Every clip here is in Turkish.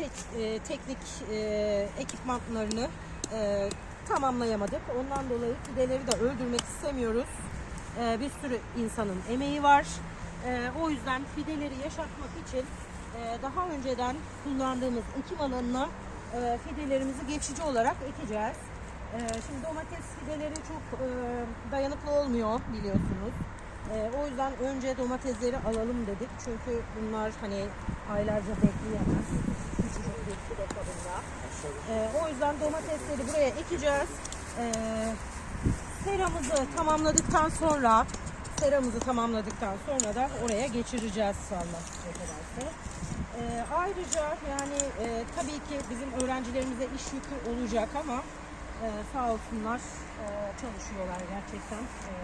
tek- e, teknik e, ekipmanlarını e, tamamlayamadık. Ondan dolayı fideleri de öldürmek istemiyoruz. E, bir sürü insanın emeği var. E, o yüzden fideleri yaşatmak için e, daha önceden kullandığımız ekim alanına e, fidelerimizi geçici olarak ekeceğiz. E, şimdi domates fideleri çok e, dayanıklı olmuyor biliyorsunuz. E, o yüzden önce domatesleri alalım dedik. Çünkü bunlar hani aylarca bekleyemez. E, o yüzden domatesleri buraya ekeceğiz. E, seramızı tamamladıktan sonra seramızı tamamladıktan sonra da oraya geçireceğiz Allah ederse. E, ayrıca yani e, tabii ki bizim öğrencilerimize iş yükü olacak ama e, sağ olsunlar e, çalışıyorlar gerçekten. E,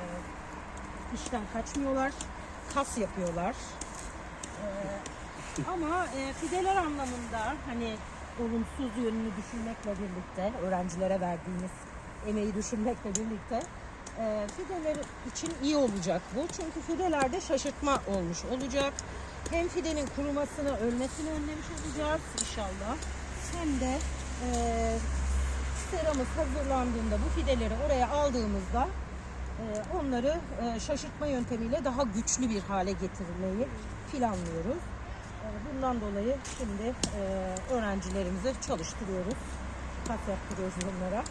işten kaçmıyorlar. Kas yapıyorlar. Ama fideler anlamında hani olumsuz yönünü düşünmekle birlikte öğrencilere verdiğimiz emeği düşünmekle birlikte e, fideler için iyi olacak bu. Çünkü fidelerde şaşırtma olmuş olacak. Hem fidenin kurumasını, ölmesini önlemiş olacağız inşallah. Hem de e, seramız hazırlandığında bu fideleri oraya aldığımızda e, onları e, şaşırtma yöntemiyle daha güçlü bir hale getirmeyi planlıyoruz. Bundan dolayı şimdi öğrencilerimizi çalıştırıyoruz. Kas yaptırıyoruz bunlara.